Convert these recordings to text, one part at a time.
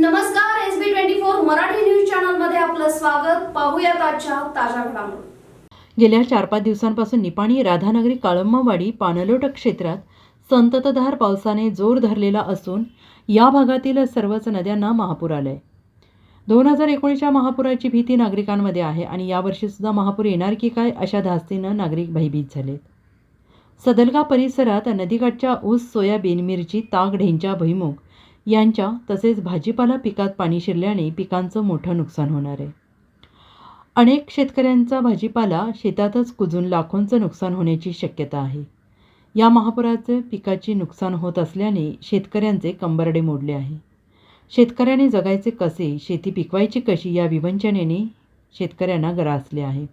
नमस्कार S B twenty four Marathi news चॅनलमध्ये आपलं स्वागत. पाहूया आजच्या ताज्या घडामोडी. गेल्या चार पाच दिवसांपासून निपाणी राधानगरी काळंबावाडी पानलोट क्षेत्रात संततधार पावसाने जोर धरलेला असून या भागातील सर्वच नद्यांना महापूर आलाय. दोन हजार एकोणीसच्या महापुराची भीती नागरिकांमध्ये आहे आणि यावर्षीसुद्धा महापूर येणार की काय अशा धास्तीनं नागरिक भयभीत झालेत. सदलगा परिसरात नदीकाठच्या ऊस सोयाबीन मिरची ताग ढेंचा भुईमुख यांच्या तसेच भाजीपाला पिकात पाणी शिरल्याने पिकांचं मोठं नुकसान होणार आहे. अनेक शेतकऱ्यांचा भाजीपाला शेतातच कुजून लाखोंचं नुकसान होण्याची शक्यता आहे. या महापुराचे पिकाची नुकसान होत असल्याने शेतकऱ्यांचे कंबरडे मोडले आहे. शेतकऱ्याने जगायचे कसे शेती पिकवायची कशी या विवंचनेने शेतकऱ्यांना ग्रासले आहे.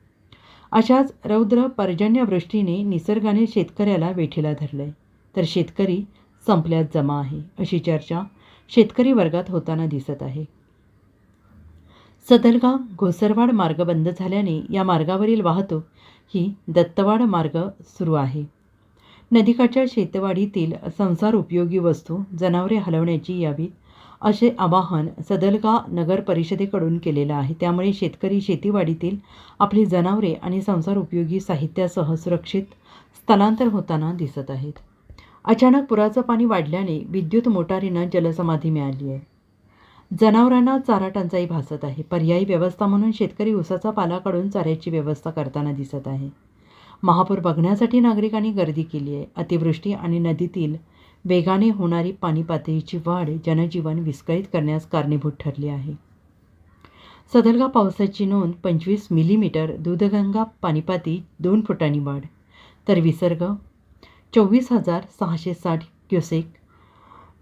अशाच रौद्र पर्जन्यवृष्टीने निसर्गाने शेतकऱ्याला वेठीला धरलंय. तर शेतकरी संपल्यात जमा आहे अशी चर्चा शेतकरी वर्गात होताना दिसत आहे. सदलगा घोसरवाड मार्ग बंद झाल्याने या मार्गावरील वाहतूक ही दत्तवाड मार्ग सुरू आहे. नदीकाठच्या शेतवाडीतील संसार उपयोगी वस्तू जनावरे हलवण्याची यावीत असे आवाहन सदलगा नगर परिषदेकडून केलेलं आहे. त्यामुळे शेतकरी शेतीवाडीतील आपली जनावरे आणि संसार उपयोगी साहित्यासह सुरक्षित स्थलांतर होताना दिसत आहेत. अचानक पुराचं पाणी वाढल्याने विद्युत मोटारीनं जलसमाधी मिळाली आहे. जनावरांना चारा टंचाई भासत आहे. पर्यायी व्यवस्था म्हणून शेतकरी उसाचा पाला काढून चाऱ्याची व्यवस्था करताना दिसत आहे. महापूर बघण्यासाठी नागरिकांनी गर्दी केली आहे. अतिवृष्टी आणि नदीतील वेगाने होणारी पाणी पातळीची वाढ जनजीवन विस्कळीत करण्यास कारणीभूत ठरली आहे. सदलगा पावसाची नोंद पंचवीस मिलीमीटर दूधगंगा पाणीपाती दोन फुटांनी वाढ तर विसर्ग चोवीस हजार सहाशे साठ क्युसेक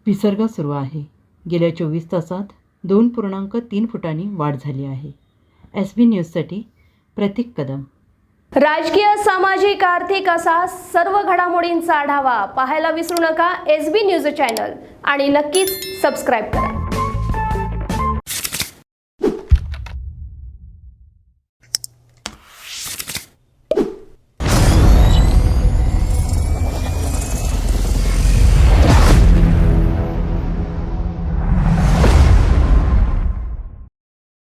विसर्ग सुरू आहे. गेल्या चोवीस तासात दोन पूर्णांक तीन फुटांनी वाढ झाली आहे. एस बी न्यूजसाठी प्रतीक कदम. राजकीय सामाजिक आर्थिक असा सर्व घडामोडींचा आढावा पाहायला विसरू नका एस बी न्यूज चॅनल आणि नक्कीच सबस्क्राईब करा.